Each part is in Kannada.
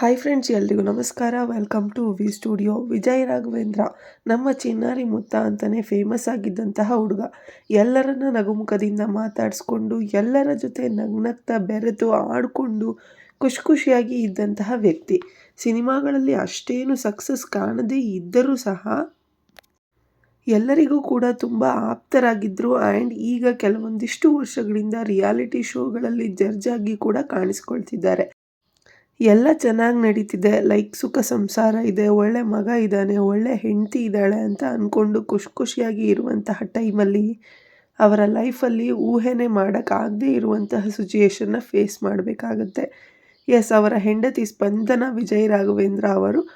ಹಾಯ್ ಫ್ರೆಂಡ್ಸ್ ಎಲ್ರಿಗೂ ನಮಸ್ಕಾರ. Welcome to V studio Vijay Raghavendra, ನಮ್ಮ ಚಿನ್ನಾರಿ ಮುತ್ತ ಅಂತಲೇ ಫೇಮಸ್ ಆಗಿದ್ದಂತಹ ಹುಡುಗ. ಎಲ್ಲರನ್ನ ನಗುಮುಖದಿಂದ ಮಾತಾಡಿಸ್ಕೊಂಡು, ಎಲ್ಲರ ಜೊತೆ ನಗ್ನಗ್ತಾ ಬೆರೆತು ಆಡಿಕೊಂಡು ಖುಷಿ ಖುಷಿಯಾಗಿ ಇದ್ದಂತಹ ವ್ಯಕ್ತಿ. ಸಿನಿಮಾಗಳಲ್ಲಿ ಅಷ್ಟೇನು ಸಕ್ಸಸ್ ಕಾಣದೇ ಇದ್ದರೂ ಸಹ ಎಲ್ಲರಿಗೂ ಕೂಡ ತುಂಬ ಆಪ್ತರಾಗಿದ್ದರು ಆ್ಯಂಡ್ ಈಗ ಕೆಲವೊಂದಿಷ್ಟು ವರ್ಷಗಳಿಂದ ರಿಯಾಲಿಟಿ ಶೋಗಳಲ್ಲಿ ಜರ್ಜಾಗಿ ಕೂಡ ಕಾಣಿಸ್ಕೊಳ್ತಿದ್ದಾರೆ. ಎಲ್ಲ ಚೆನ್ನಾಗಿ ನಡೀತಿದೆ. ಲೈಕ್ ಸುಖ ಸಂಸಾರ ಇದೆ, ಒಳ್ಳೆ ಮಗ ಇದ್ದಾನೆ, ಒಳ್ಳೆ ಹೆಂಡತಿ ಇದ್ದಾಳೆ ಅಂತ ಅಂದ್ಕೊಂಡು ಖುಷಿ ಖುಷಿಯಾಗಿ ಇರುವಂತಹ ಟೈಮಲ್ಲಿ ಅವರ ಲೈಫಲ್ಲಿ ಊಹೆನೇ ಮಾಡೋಕ್ಕಾಗದೇ ಇರುವಂತಹ ಸಿಚುಯೇಷನ್ನ ಫೇಸ್ ಮಾಡಬೇಕಾಗತ್ತೆ. ಎಸ್ ಅವರ ಹೆಂಡತಿ ಸ್ಪಂದನ ವಿಜಯ್ ರಾಘವೇಂದ್ರ ಅವರು.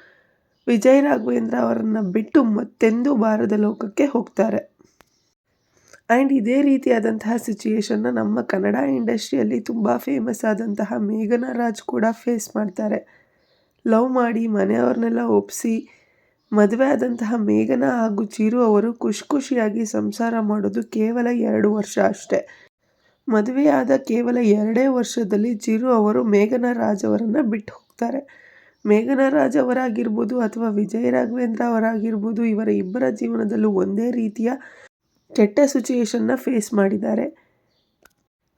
ವಿಜಯ್ ರಾಘವೇಂದ್ರ ಅವರನ್ನು ಬಿಟ್ಟು ಮತ್ತೆಂದೂ ಬಾರದ ಲೋಕಕ್ಕೆ ಹೋಗ್ತಾರೆ. ಆ್ಯಂಡ್ ಇದೇ ರೀತಿಯಾದಂತಹ ಸಿಚುಯೇಷನ್ನ ನಮ್ಮ ಕನ್ನಡ ಇಂಡಸ್ಟ್ರಿಯಲ್ಲಿ ತುಂಬ ಫೇಮಸ್ ಆದಂತಹ ಮೇಘನಾ ರಾಜ್ ಕೂಡ ಫೇಸ್ ಮಾಡ್ತಾರೆ. ಲವ್ ಮಾಡಿ ಮನೆಯವ್ರನ್ನೆಲ್ಲ ಒಪ್ಪಿಸಿ ಮದುವೆ ಆದಂತಹ ಮೇಘನಾ ಹಾಗೂ ಚಿರು ಅವರು ಖುಷಿ ಖುಷಿಯಾಗಿ ಸಂಸಾರ ಮಾಡೋದು ಕೇವಲ ಎರಡು ವರ್ಷ ಅಷ್ಟೇ. ಮದುವೆಯಾದ ಕೇವಲ ಎರಡೇ ವರ್ಷದಲ್ಲಿ ಚಿರು ಅವರು ಮೇಘನಾ ರಾಜ್ ಅವರನ್ನು ಬಿಟ್ಟು ಹೋಗ್ತಾರೆ. ಮೇಘನಾ ರಾಜ್ ಅವರಾಗಿರ್ಬೋದು ಅಥವಾ ವಿಜಯ ರಾಘವೇಂದ್ರ ಅವರಾಗಿರ್ಬೋದು, ಇವರ ಇಬ್ಬರ ಜೀವನದಲ್ಲೂ ಒಂದೇ ರೀತಿಯ ಕೆಟ್ಟ ಸಿಚುಯೇಷನ್ನ ಫೇಸ್ ಮಾಡಿದ್ದಾರೆ.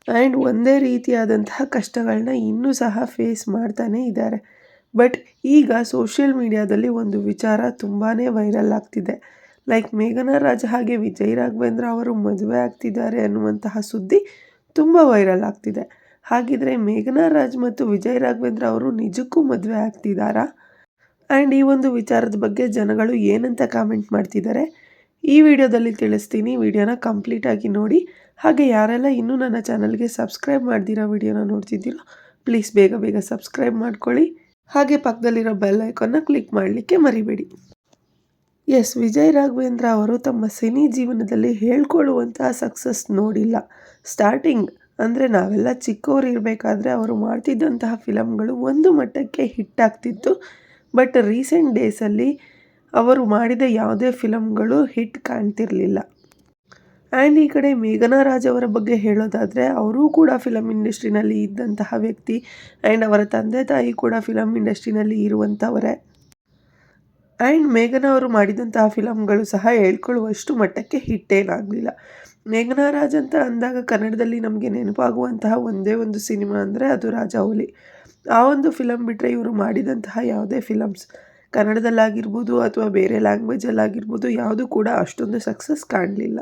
ಆ್ಯಂಡ್ ಒಂದೇ ರೀತಿಯಾದಂತಹ ಕಷ್ಟಗಳನ್ನ ಇನ್ನೂ ಸಹ ಫೇಸ್ ಮಾಡ್ತಾನೇ ಇದ್ದಾರೆ. ಬಟ್ ಈಗ ಸೋಷಿಯಲ್ ಮೀಡಿಯಾದಲ್ಲಿ ಒಂದು ವಿಚಾರ ತುಂಬಾ ವೈರಲ್ ಆಗ್ತಿದೆ. ಲೈಕ್ ಮೇಘನಾ ರಾಜ ಹಾಗೆ ವಿಜಯ್ ರಾಘವೇಂದ್ರ ಅವರು ಮದುವೆ ಆಗ್ತಿದ್ದಾರೆ ಅನ್ನುವಂತಹ ಸುದ್ದಿ ತುಂಬ ವೈರಲ್ ಆಗ್ತಿದೆ. ಹಾಗಿದ್ರೆ ಮೇಘನಾ ರಾಜ್ ಮತ್ತು ವಿಜಯ್ ರಾಘವೇಂದ್ರ ಅವರು ನಿಜಕ್ಕೂ ಮದುವೆ ಆಗ್ತಿದ್ದಾರಾ? ಆ್ಯಂಡ್ ಈ ಒಂದು ವಿಚಾರದ ಬಗ್ಗೆ ಜನಗಳು ಏನಂತ ಕಾಮೆಂಟ್ ಮಾಡ್ತಿದ್ದಾರೆ? ಈ ವಿಡಿಯೋದಲ್ಲಿ ತಿಳಿಸ್ತೀನಿ, ವಿಡಿಯೋನ ಕಂಪ್ಲೀಟಾಗಿ ನೋಡಿ. ಹಾಗೆ ಯಾರೆಲ್ಲ ಇನ್ನೂ ನನ್ನ ಚಾನಲ್ಗೆ ಸಬ್ಸ್ಕ್ರೈಬ್ ಮಾಡ್ದಿರೋ ವಿಡಿಯೋನ ನೋಡ್ತಿದ್ದೀರೋ, ಪ್ಲೀಸ್ ಬೇಗ ಬೇಗ ಸಬ್ಸ್ಕ್ರೈಬ್ ಮಾಡ್ಕೊಳ್ಳಿ. ಹಾಗೆ ಪಕ್ಕದಲ್ಲಿರೋ ಬೆಲ್ ಐಕನ್ನ ಕ್ಲಿಕ್ ಮಾಡಲಿಕ್ಕೆ ಮರಿಬೇಡಿ. ಎಸ್, ವಿಜಯ್ ರಾಘವೇಂದ್ರ ಅವರು ತಮ್ಮ ಸಿನಿ ಜೀವನದಲ್ಲಿ ಹೇಳ್ಕೊಳ್ಳುವಂತಹ ಸಕ್ಸಸ್ ನೋಡಿಲ್ಲ. ಸ್ಟಾರ್ಟಿಂಗ್ ಅಂದರೆ ನಾವೆಲ್ಲ ಚಿಕ್ಕವರು ಇರಬೇಕಾದ್ರೆ ಅವರು ಮಾಡ್ತಿದ್ದಂತಹ ಫಿಲಮ್ಗಳು ಒಂದು ಮಟ್ಟಕ್ಕೆ ಹಿಟ್ ಆಗ್ತಿತ್ತು. ಬಟ್ ರೀಸೆಂಟ್ ಡೇಸಲ್ಲಿ ಅವರು ಮಾಡಿದ ಯಾವುದೇ ಫಿಲಮ್ಗಳು ಹಿಟ್ ಕಾಣ್ತಿರಲಿಲ್ಲ. ಆ್ಯಂಡ್ ಈ ಕಡೆ ಮೇಘನಾ ರಾಜ್ ಅವರ ಬಗ್ಗೆ ಹೇಳೋದಾದರೆ, ಅವರೂ ಕೂಡ ಫಿಲಮ್ ಇಂಡಸ್ಟ್ರಿನಲ್ಲಿ ಇದ್ದಂತಹ ವ್ಯಕ್ತಿ. ಆ್ಯಂಡ್ ಅವರ ತಂದೆ ತಾಯಿ ಕೂಡ ಫಿಲಮ್ ಇಂಡಸ್ಟ್ರಿನಲ್ಲಿ ಇರುವಂಥವರೇ. ಆ್ಯಂಡ್ ಮೇಘನಾ ಅವರು ಮಾಡಿದಂತಹ ಫಿಲಮ್ಗಳು ಸಹ ಹೇಳ್ಕೊಳ್ಳುವಷ್ಟು ಮಟ್ಟಕ್ಕೆ ಹಿಟ್ಟೇನಾಗಲಿಲ್ಲ. ಮೇಘನಾ ರಾಜ್ ಅಂತ ಅಂದಾಗ ಕನ್ನಡದಲ್ಲಿ ನಮಗೆ ನೆನಪಾಗುವಂತಹ ಒಂದೇ ಒಂದು ಸಿನಿಮಾ ಅಂದರೆ ಅದು ರಾಜಾಹುಲಿ ಆ ಒಂದು ಫಿಲಮ್ ಬಿಟ್ಟರೆ ಇವರು ಮಾಡಿದಂತಹ ಯಾವುದೇ ಫಿಲಮ್ಸ್ ಕನ್ನಡದಲ್ಲಾಗಿರ್ಬೋದು ಅಥವಾ ಬೇರೆ ಲ್ಯಾಂಗ್ವೇಜಲ್ಲಾಗಿರ್ಬೋದು ಯಾವುದು ಕೂಡ ಅಷ್ಟೊಂದು ಸಕ್ಸಸ್ ಕಾಣಲಿಲ್ಲ.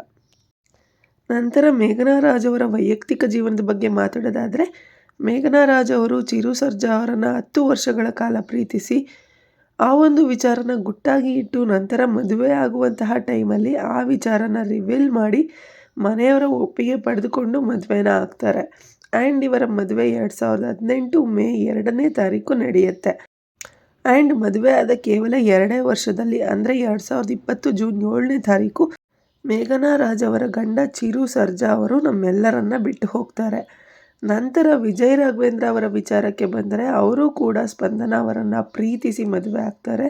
ನಂತರ ಮೇಘನಾ ರಾಜ್ ಅವರ ವೈಯಕ್ತಿಕ ಜೀವನದ ಬಗ್ಗೆ ಮಾತಾಡೋದಾದರೆ ಮೇಘನಾ ರಾಜ್ ಅವರು ಚಿರು ಸರ್ಜಾ ಅವರನ್ನು ಹತ್ತು ವರ್ಷಗಳ ಕಾಲ ಪ್ರೀತಿಸಿ ಆ ಒಂದು ವಿಚಾರನ ಗುಟ್ಟಾಗಿ ಇಟ್ಟು ನಂತರ ಮದುವೆ ಆಗುವಂತಹ ಟೈಮಲ್ಲಿ ಆ ವಿಚಾರನ ರಿವೀಲ್ ಮಾಡಿ ಮನೆಯವರ ಒಪ್ಪಿಗೆ ಪಡೆದುಕೊಂಡು ಮದುವೆನ ಆಗ್ತಾರೆ. ಆ್ಯಂಡ್ ಇವರ ಮದುವೆ ಎರಡು ಸಾವಿರದ ಹದಿನೆಂಟು ಮೇ ಎರಡನೇ ತಾರೀಕು ನಡೆಯುತ್ತೆ. ಆ್ಯಂಡ್ ಮದುವೆ ಆದ ಕೇವಲ ಎರಡೇ ವರ್ಷದಲ್ಲಿ, ಅಂದರೆ ಎರಡು ಸಾವಿರದ ಇಪ್ಪತ್ತು ಜೂನ್ ಏಳನೇ ತಾರೀಕು, ಮೇಘನಾ ರಾಜ್ ಅವರ ಗಂಡ ಚಿರು ಸರ್ಜಾ ಅವರು ನಮ್ಮೆಲ್ಲರನ್ನ ಬಿಟ್ಟು ಹೋಗ್ತಾರೆ. ನಂತರ ವಿಜಯ್ ರಾಘವೇಂದ್ರ ಅವರ ವಿಚಾರಕ್ಕೆ ಬಂದರೆ, ಅವರು ಕೂಡ ಸ್ಪಂದನ ಅವರನ್ನು ಪ್ರೀತಿಸಿ ಮದುವೆ ಆಗ್ತಾರೆ.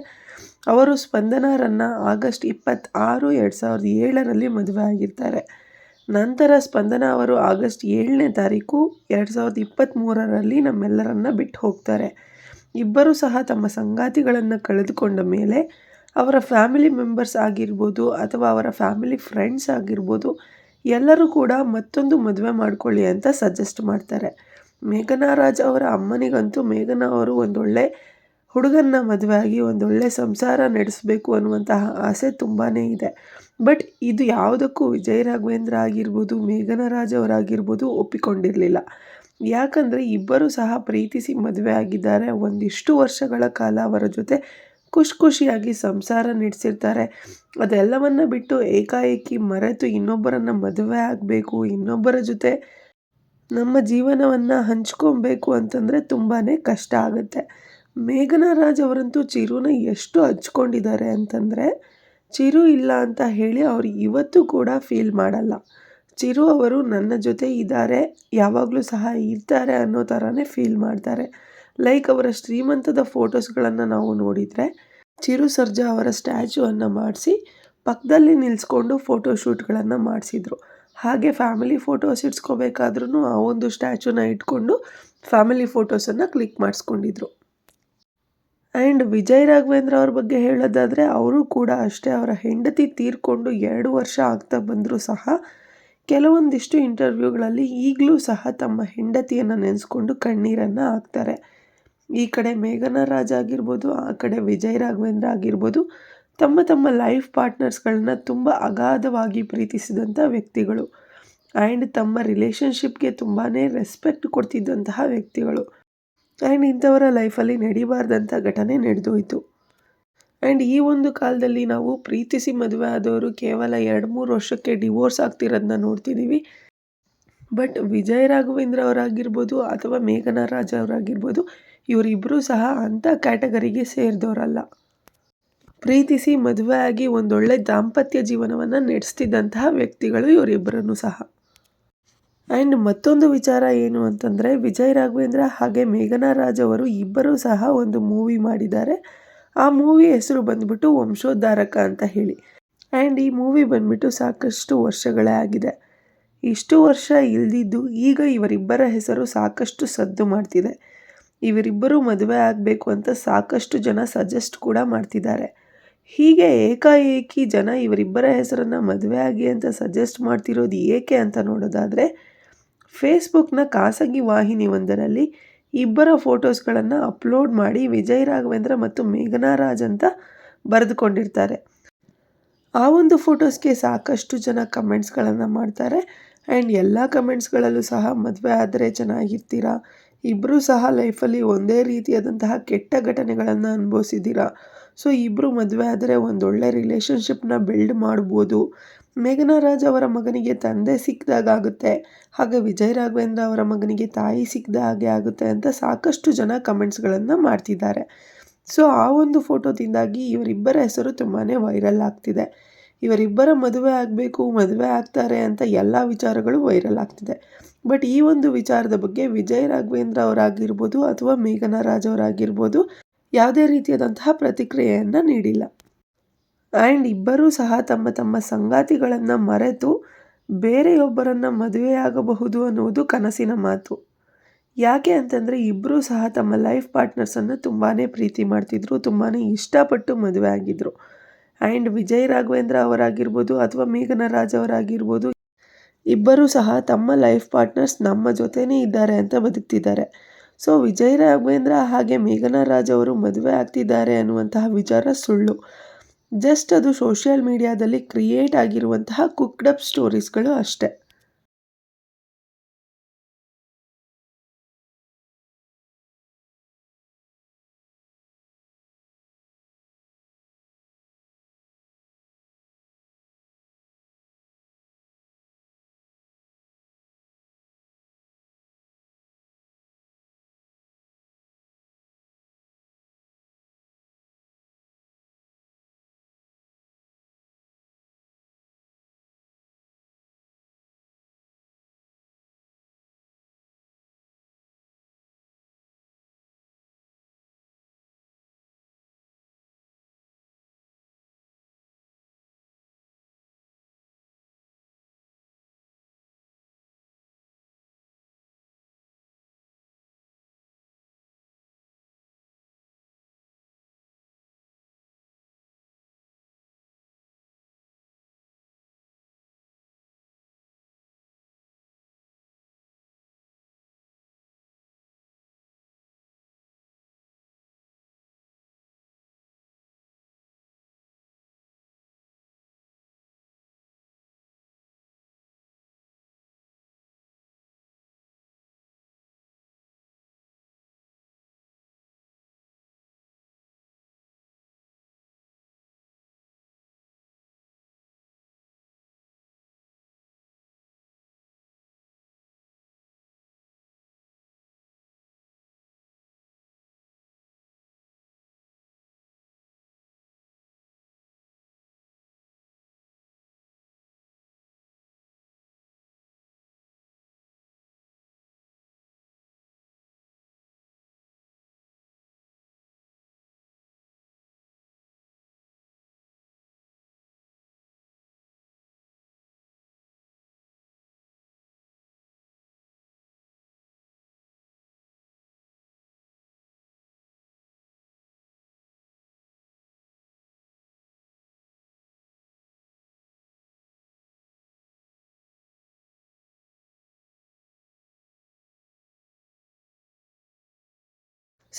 ಅವರು ಸ್ಪಂದನರನ್ನು ಆಗಸ್ಟ್ ಇಪ್ಪತ್ತಾರು, ಎರಡು ಸಾವಿರದ ಏಳರಲ್ಲಿ ಮದುವೆ ಆಗಿರ್ತಾರೆ. ನಂತರ ಸ್ಪಂದನ ಅವರು ಆಗಸ್ಟ್ ಏಳನೇ ತಾರೀಕು, ಎರಡು ಸಾವಿರದ ಇಪ್ಪತ್ತ್ಮೂರರಲ್ಲಿ ನಮ್ಮೆಲ್ಲರನ್ನ ಬಿಟ್ಟು ಹೋಗ್ತಾರೆ. ಇಬ್ಬರೂ ಸಹ ತಮ್ಮ ಸಂಗಾತಿಗಳನ್ನು ಕಳೆದುಕೊಂಡ ಮೇಲೆ ಅವರ ಫ್ಯಾಮಿಲಿ ಮೆಂಬರ್ಸ್ ಆಗಿರ್ಬೋದು ಅಥವಾ ಅವರ ಫ್ಯಾಮಿಲಿ ಫ್ರೆಂಡ್ಸ್ ಆಗಿರ್ಬೋದು ಎಲ್ಲರೂ ಕೂಡ ಮತ್ತೊಂದು ಮದುವೆ ಮಾಡ್ಕೊಳ್ಳಿ ಅಂತ ಸಜೆಸ್ಟ್ ಮಾಡ್ತಾರೆ. ಮೇಘನಾ ರಾಜ್ ಅವರ ಅಮ್ಮನಿಗಂತೂ ಮೇಘನಾ ಅವರು ಒಂದೊಳ್ಳೆ ಹುಡುಗನ್ನ ಮದುವೆ ಆಗಿ ಒಂದೊಳ್ಳೆ ಸಂಸಾರ ನಡೆಸಬೇಕು ಅನ್ನುವಂತಹ ಆಸೆ ತುಂಬಾ ಇದೆ. ಬಟ್ ಇದು ಯಾವುದಕ್ಕೂ ವಿಜಯ್ ರಾಘವೇಂದ್ರ ಆಗಿರ್ಬೋದು, ಮೇಘನಾ ರಾಜ್ ಅವರಾಗಿರ್ಬೋದು ಒಪ್ಪಿಕೊಂಡಿರಲಿಲ್ಲ. ಯಾಕಂದರೆ ಇಬ್ಬರೂ ಸಹ ಪ್ರೀತಿಸಿ ಮದುವೆ ಆಗಿದ್ದಾರೆ. ಒಂದಿಷ್ಟು ವರ್ಷಗಳ ಕಾಲ ಅವರ ಜೊತೆ ಖುಷಿ ಖುಷಿಯಾಗಿ ಸಂಸಾರ ನಡೆಸಿರ್ತಾರೆ. ಅದೆಲ್ಲವನ್ನು ಬಿಟ್ಟು ಏಕಾಏಕಿ ಮರೆತು ಇನ್ನೊಬ್ಬರನ್ನು ಮದುವೆ ಆಗಬೇಕು, ಇನ್ನೊಬ್ಬರ ಜೊತೆ ನಮ್ಮ ಜೀವನವನ್ನು ಹಂಚ್ಕೊಬೇಕು ಅಂತಂದರೆ ತುಂಬಾ ಕಷ್ಟ ಆಗುತ್ತೆ. ಮೇಘನಾ ರಾಜ್ ಅವರಂತೂ ಚಿರುನ ಎಷ್ಟು ಹಚ್ಕೊಂಡಿದ್ದಾರೆ ಅಂತಂದರೆ, ಚಿರು ಇಲ್ಲ ಅಂತ ಹೇಳಿ ಅವ್ರು ಇವತ್ತು ಕೂಡ ಫೀಲ್ ಮಾಡಲ್ಲ. ಚಿರು ಅವರು ನನ್ನ ಜೊತೆ ಇದ್ದಾರೆ, ಯಾವಾಗಲೂ ಸಹ ಇರ್ತಾರೆ ಅನ್ನೋ ಥರನೇ ಫೀಲ್ ಮಾಡ್ತಾರೆ. ಲೈಕ್ ಅವರ ಶ್ರೀಮಂತದ ಫೋಟೋಸ್ಗಳನ್ನು ನಾವು ನೋಡಿದರೆ, ಚಿರು ಸರ್ಜಾ ಅವರ ಸ್ಟ್ಯಾಚ್ಯೂವನ್ನು ಮಾಡಿಸಿ, ಪಕ್ಕದಲ್ಲಿ ನಿಲ್ಲಿಸ್ಕೊಂಡು ಫೋಟೋಶೂಟ್ಗಳನ್ನು ಮಾಡಿಸಿದ್ರು. ಹಾಗೆ ಫ್ಯಾಮಿಲಿ ಫೋಟೋಸ್ ಇಡ್ಸ್ಕೋಬೇಕಾದ್ರೂ ಆ ಒಂದು ಸ್ಟ್ಯಾಚ್ಯೂನ ಇಟ್ಕೊಂಡು ಫ್ಯಾಮಿಲಿ ಫೋಟೋಸನ್ನು ಕ್ಲಿಕ್ ಮಾಡಿಸ್ಕೊಂಡಿದ್ರು. ಆ್ಯಂಡ್ ವಿಜಯ್ ರಾಘವೇಂದ್ರ ಅವ್ರ ಬಗ್ಗೆ ಹೇಳೋದಾದರೆ, ಅವರು ಕೂಡ ಅಷ್ಟೇ, ಅವರ ಹೆಂಡತಿ ತೀರ್ಕೊಂಡು ಎರಡು ವರ್ಷ ಆಗ್ತಾ ಬಂದರೂ ಸಹ ಕೆಲವೊಂದಿಷ್ಟು ಇಂಟರ್ವ್ಯೂಗಳಲ್ಲಿ ಈಗಲೂ ಸಹ ತಮ್ಮ ಹೆಂಡತಿಯನ್ನು ನೆನೆಸ್ಕೊಂಡು ಕಣ್ಣೀರನ್ನು ಹಾಕ್ತಾರೆ. ಈ ಕಡೆ ಮೇಘನಾ ರಾಜ್ ಆಗಿರ್ಬೋದು, ಆ ಕಡೆ ವಿಜಯ್ ರಾಘವೇಂದ್ರ ಆಗಿರ್ಬೋದು, ತಮ್ಮ ತಮ್ಮ ಲೈಫ್ ಪಾರ್ಟ್ನರ್ಸ್ಗಳನ್ನ ತುಂಬ ಅಗಾಧವಾಗಿ ಪ್ರೀತಿಸಿದಂಥ ವ್ಯಕ್ತಿಗಳು ಆ್ಯಂಡ್ ತಮ್ಮ ರಿಲೇಷನ್ಶಿಪ್ಗೆ ತುಂಬಾ ರೆಸ್ಪೆಕ್ಟ್ ಕೊಡ್ತಿದ್ದಂತಹ ವ್ಯಕ್ತಿಗಳು. ಆ್ಯಂಡ್ ಇಂಥವರ ಲೈಫಲ್ಲಿ ನಡಿಬಾರ್ದಂಥ ಘಟನೆ ನಡೆದೋಯ್ತು. ಆ್ಯಂಡ್ ಈ ಒಂದು ಕಾಲದಲ್ಲಿ ನಾವು ಪ್ರೀತಿಸಿ ಮದುವೆ ಆದವರು ಕೇವಲ ಎರಡು ಮೂರು ವರ್ಷಕ್ಕೆ ಡಿವೋರ್ಸ್ ಆಗ್ತಿರೋದನ್ನ ನೋಡ್ತಿದ್ದೀವಿ ಬಟ್ ವಿಜಯ್ ರಾಘವೇಂದ್ರ ಅವರಾಗಿರ್ಬೋದು ಅಥವಾ ಮೇಘನಾ ರಾಜ ಅವರಾಗಿರ್ಬೋದು ಇವರಿಬ್ಬರೂ ಸಹ ಅಂಥ ಕ್ಯಾಟಗರಿಗೆ ಸೇರಿದವರಲ್ಲ. ಪ್ರೀತಿಸಿ ಮದುವೆ ಆಗಿ ಒಂದೊಳ್ಳೆ ದಾಂಪತ್ಯ ಜೀವನವನ್ನು ನಡೆಸ್ತಿದ್ದಂತಹ ವ್ಯಕ್ತಿಗಳು ಇವರಿಬ್ಬರನ್ನು ಸಹ. ಆ್ಯಂಡ್ ಮತ್ತೊಂದು ವಿಚಾರ ಏನು ಅಂತಂದರೆ, ವಿಜಯ್ ರಾಘವೇಂದ್ರ ಹಾಗೆ ಮೇಘನಾ ರಾಜ್ ಅವರು ಇಬ್ಬರೂ ಸಹ ಒಂದು ಮೂವಿ ಮಾಡಿದ್ದಾರೆ. ಆ ಮೂವಿ ಹೆಸರು ಬಂದ್ಬಿಟ್ಟು ವಂಶೋದ್ಧಾರಕ ಅಂತ ಹೇಳಿ. ಆ್ಯಂಡ್ ಈ ಮೂವಿ ಬಂದ್ಬಿಟ್ಟು ಸಾಕಷ್ಟು ವರ್ಷಗಳೇ ಆಗಿದೆ. ಇಷ್ಟು ವರ್ಷ ಇಲ್ದಿದ್ದು ಈಗ ಇವರಿಬ್ಬರ ಹೆಸರು ಸಾಕಷ್ಟು ಸದ್ದು ಮಾಡ್ತಿದೆ. ಇವರಿಬ್ಬರು ಮದುವೆ ಆಗಬೇಕು ಅಂತ ಸಾಕಷ್ಟು ಜನ ಸಜೆಸ್ಟ್ ಕೂಡ ಮಾಡ್ತಿದ್ದಾರೆ. ಹೀಗೆ ಏಕಾಏಕಿ ಜನ ಇವರಿಬ್ಬರ ಹೆಸರನ್ನು ಮದುವೆ ಆಗಿ ಅಂತ ಸಜೆಸ್ಟ್ ಮಾಡ್ತಿರೋದು ಏಕೆ ಅಂತ ನೋಡೋದಾದರೆ ಫೇಸ್ಬುಕ್ನ ಖಾಸಗಿ ವಾಹಿನಿ ಒಂದರಲ್ಲಿ ಇಬ್ಬರ ಫೋಟೋಸ್ಗಳನ್ನು ಅಪ್ಲೋಡ್ ಮಾಡಿ ವಿಜಯ್ ರಾಘವೇಂದ್ರ ಮತ್ತು ಮೇಘನಾ ರಾಜ್ ಅಂತ ಬರೆದುಕೊಂಡಿರ್ತಾರೆ. ಆ ಒಂದು ಫೋಟೋಸ್ಗೆ ಸಾಕಷ್ಟು ಜನ ಕಮೆಂಟ್ಸ್ಗಳನ್ನು ಮಾಡ್ತಾರೆ. ಆ್ಯಂಡ್ ಎಲ್ಲ ಕಮೆಂಟ್ಸ್ಗಳಲ್ಲೂ ಸಹ ಮದುವೆ ಆದರೆ ಚೆನ್ನಾಗಿರ್ತೀರಾ? ಇಬ್ಬರೂ ಸಹ ಲೈಫಲ್ಲಿ ಒಂದೇ ರೀತಿಯಾದಂತಹ ಕೆಟ್ಟ ಘಟನೆಗಳನ್ನು ಅನುಭವಿಸಿದ್ದೀರಾ? ಸೊ ಇಬ್ಬರು ಮದುವೆ ಆದರೆ ಒಂದೊಳ್ಳೆ ರಿಲೇಷನ್ಶಿಪ್ನ ಬಿಲ್ಡ್ ಮಾಡ್ಬೋದು. ಮೇಘನಾ ರಾಜ್ ಅವರ ಮಗನಿಗೆ ತಂದೆ ಸಿಕ್ಕಿದಾಗ ಆಗುತ್ತೆ. ಹಾಗೆ ವಿಜಯ್ ರಾಘವೇಂದ್ರ ಅವರ ಮಗನಿಗೆ ತಾಯಿ ಸಿಕ್ಕಿದ ಹಾಗೆ ಆಗುತ್ತೆ ಅಂತ ಸಾಕಷ್ಟು ಜನ ಕಮೆಂಟ್ಸ್ಗಳನ್ನು ಮಾಡ್ತಿದ್ದಾರೆ. ಸೊ, ಆ ಒಂದು ಫೋಟೋದಿಂದಾಗಿ ಇವರಿಬ್ಬರ ಹೆಸರು ತುಂಬಾ ವೈರಲ್ ಆಗ್ತಿದೆ. ಇವರಿಬ್ಬರ ಮದುವೆ ಆಗಬೇಕು, ಮದುವೆ ಆಗ್ತಾರೆ ಅಂತ ಎಲ್ಲ ವಿಚಾರಗಳು ವೈರಲ್ ಆಗ್ತಿದೆ. ಬಟ್ ಈ ಒಂದು ವಿಚಾರದ ಬಗ್ಗೆ ವಿಜಯ್ ರಾಘವೇಂದ್ರ ಅವರಾಗಿರ್ಬೋದು ಅಥವಾ ಮೇಘನಾ ರಾಜ್ ಅವರಾಗಿರ್ಬೋದು ಯಾವುದೇ ರೀತಿಯಾದಂತಹ ಪ್ರತಿಕ್ರಿಯೆಯನ್ನು ನೀಡಿಲ್ಲ. ಆ್ಯಂಡ್ ಇಬ್ಬರೂ ಸಹ ತಮ್ಮ ತಮ್ಮ ಸಂಗಾತಿಗಳನ್ನು ಮರೆತು ಬೇರೆಯೊಬ್ಬರನ್ನು ಮದುವೆಯಾಗಬಹುದು ಅನ್ನುವುದು ಕನಸಿನ ಮಾತು. ಯಾಕೆ ಅಂತಂದರೆ ಇಬ್ಬರೂ ಸಹ ತಮ್ಮ ಲೈಫ್ ಪಾರ್ಟ್ನರ್ಸನ್ನು ತುಂಬಾ ಪ್ರೀತಿ ಮಾಡ್ತಿದ್ರು ತುಂಬಾ ಇಷ್ಟಪಟ್ಟು ಮದುವೆ ಆಗಿದ್ದರು ಆ್ಯಂಡ್ ವಿಜಯ್ ರಾಘವೇಂದ್ರ ಅವರಾಗಿರ್ಬೋದು ಅಥವಾ ಮೇಘನ ರಾಜ್ ಅವರಾಗಿರ್ಬೋದು, ಇಬ್ಬರೂ ಸಹ ತಮ್ಮ ಲೈಫ್ ಪಾರ್ಟ್ನರ್ಸ್ ನಮ್ಮ ಜೊತೆನೇ ಇದ್ದಾರೆ ಅಂತ ಬದುಕ್ತಿದ್ದಾರೆ. ಸೊ, ವಿಜಯ್ ರಾಘವೇಂದ್ರ ಹಾಗೆ ಮೇಘನಾ ರಾಜ್ ಅವರು ಮದುವೆ ಆಗ್ತಿದ್ದಾರೆ ಅನ್ನುವಂತಹ ವಿಚಾರ ಸುಳ್ಳು. ಜಸ್ಟ್ ಅದು ಸೋಷಿಯಲ್ ಮೀಡಿಯಾದಲ್ಲಿ ಕ್ರಿಯೇಟ್ ಆಗಿರುವಂತಹ ಕುಕ್ಡಪ್ ಸ್ಟೋರೀಸ್ಗಳು ಅಷ್ಟೆ.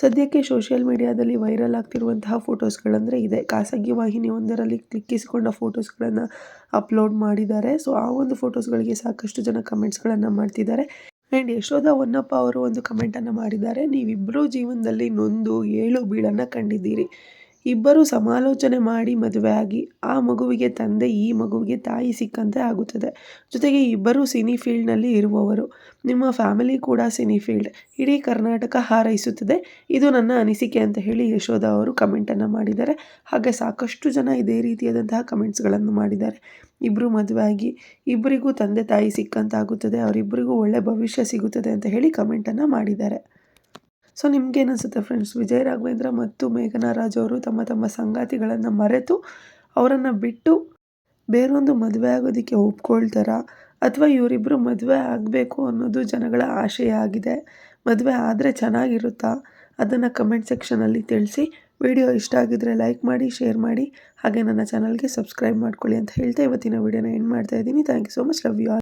ಸದ್ಯಕ್ಕೆ ಸೋಷಿಯಲ್ ಮೀಡಿಯಾದಲ್ಲಿ ವೈರಲ್ ಆಗ್ತಿರುವಂತಹ ಫೋಟೋಸ್ಗಳಂದರೆ ಇದೆ. ಖಾಸಗಿ ವಾಹಿನಿ ಒಂದರಲ್ಲಿ ಕ್ಲಿಕ್ಕಿಸಿಕೊಂಡ ಫೋಟೋಸ್ಗಳನ್ನು ಅಪ್ಲೋಡ್ ಮಾಡಿದ್ದಾರೆ. ಸೊ, ಆ ಒಂದು ಫೋಟೋಸ್ಗಳಿಗೆ ಸಾಕಷ್ಟು ಜನ ಕಮೆಂಟ್ಸ್ಗಳನ್ನು ಮಾಡ್ತಿದ್ದಾರೆ. ಆ್ಯಂಡ್ ಯಶೋಧ ಹೊನ್ನಪ್ಪ ಅವರು ಒಂದು ಕಮೆಂಟನ್ನು ಮಾಡಿದ್ದಾರೆ. ನೀವಿಬ್ಬರೂ ಜೀವನದಲ್ಲಿ ನೊಂದು ಏಳು ಬೀಳನ್ನು ಕಂಡಿದ್ದೀರಿ. ಇಬ್ಬರು ಸಮಾಲೋಚನೆ ಮಾಡಿ ಮದುವೆಯಾಗಿ ಆ ಮಗುವಿಗೆ ತಂದೆ, ಈ ಮಗುವಿಗೆ ತಾಯಿ ಸಿಕ್ಕಂತೆ ಆಗುತ್ತದೆ. ಜೊತೆಗೆ ಇಬ್ಬರು ಸಿನಿ ಫೀಲ್ಡ್ನಲ್ಲಿ ಇರುವವರು. ನಿಮ್ಮ ಫ್ಯಾಮಿಲಿ ಕೂಡ ಸಿನಿ ಫೀಲ್ಡ್. ಇಡೀ ಕರ್ನಾಟಕ ಹಾರೈಸುತ್ತದೆ. ಇದು ನನ್ನ ಅನಿಸಿಕೆ ಅಂತ ಹೇಳಿ ಯಶೋಧ ಅವರು ಕಮೆಂಟನ್ನು ಮಾಡಿದ್ದಾರೆ. ಹಾಗೆ ಸಾಕಷ್ಟು ಜನ ಇದೇ ರೀತಿಯಾದಂತಹ ಕಮೆಂಟ್ಸ್ಗಳನ್ನು ಮಾಡಿದ್ದಾರೆ. ಇಬ್ಬರು ಮದುವೆಯಾಗಿ ಇಬ್ಬರಿಗೂ ತಂದೆ ತಾಯಿ ಸಿಕ್ಕಂತಾಗುತ್ತದೆ. ಅವರಿಬ್ಬರಿಗೂ ಒಳ್ಳೆ ಭವಿಷ್ಯ ಸಿಗುತ್ತದೆ ಅಂತ ಹೇಳಿ ಕಮೆಂಟನ್ನು ಮಾಡಿದ್ದಾರೆ. ಸೊ ನಿಮ್ಗೇನು ಅನಿಸುತ್ತೆ ಫ್ರೆಂಡ್ಸ್ ವಿಜಯ್ ರಾಘವೇಂದ್ರ ಮತ್ತು ಮೇಘನಾ ರಾಜ್ ಅವರು ತಮ್ಮ ತಮ್ಮ ಸಂಗಾತಿಗಳನ್ನು ಮರೆತು ಅವರನ್ನು ಬಿಟ್ಟು ಬೇರೊಂದು ಮದುವೆ ಆಗೋದಕ್ಕೆ ಒಪ್ಕೊಳ್ತಾರಾ? ಅಥವಾ ಇವರಿಬ್ಬರು ಮದುವೆ ಆಗಬೇಕು ಅನ್ನೋದು ಜನಗಳ ಆಶಯ ಆಗಿದೆ. ಮದುವೆ ಆದರೆ ಚೆನ್ನಾಗಿರುತ್ತಾ? ಅದನ್ನು ಕಮೆಂಟ್ ಸೆಕ್ಷನಲ್ಲಿ ತಿಳಿಸಿ. ವಿಡಿಯೋ ಇಷ್ಟ ಆಗಿದ್ದರೆ ಲೈಕ್ ಮಾಡಿ ಶೇರ್ ಮಾಡಿ. ಹಾಗೆ ನನ್ನ ಚಾನಲ್ಗೆ ಸಬ್ಸ್ಕ್ರೈಬ್ ಮಾಡ್ಕೊಳ್ಳಿ ಅಂತ ಹೇಳ್ತಾ ಇವತ್ತಿನ ವಿಡಿಯೋನ ಎಂಡ್ ಮಾಡ್ತಾ ಇದ್ದೀನಿ. Thank you so much love you all